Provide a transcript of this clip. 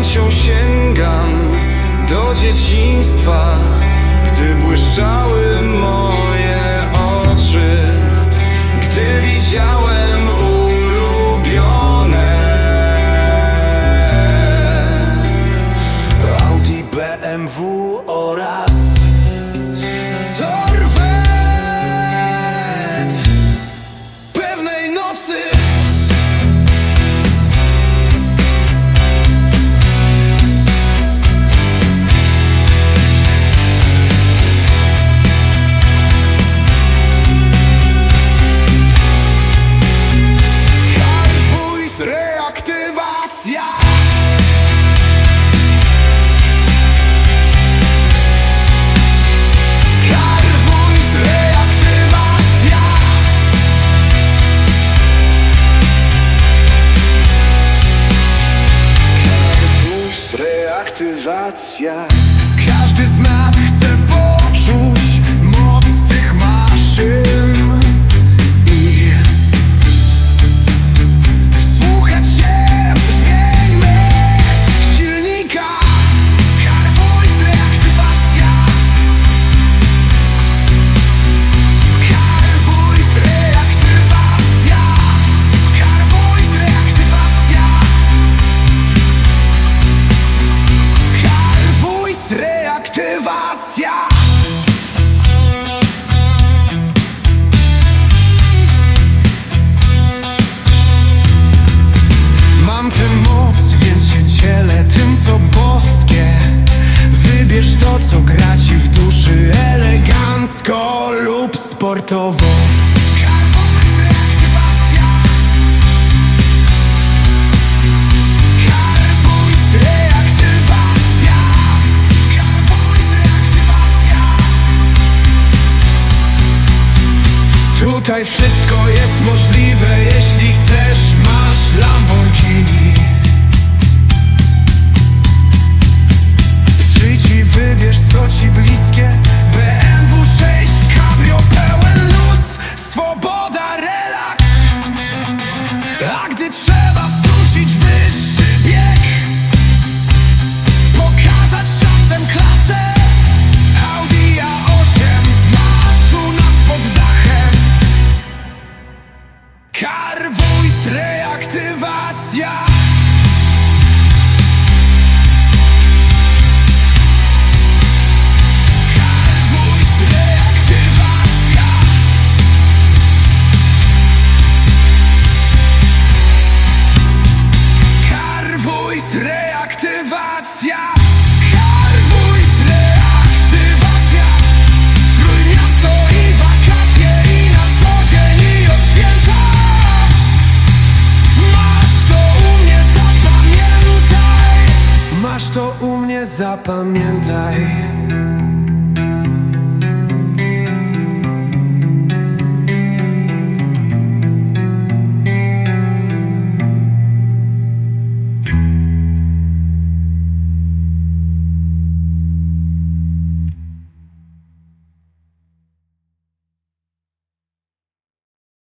chęcią sięgam do dzieciństwa aktywacja. Każdy z nas chce poczuć braci w duszy elegancko lub sportowo. Tutaj wszystko jest możliwe, jeśli chcesz, masz Lamborghini. zapamiętaj.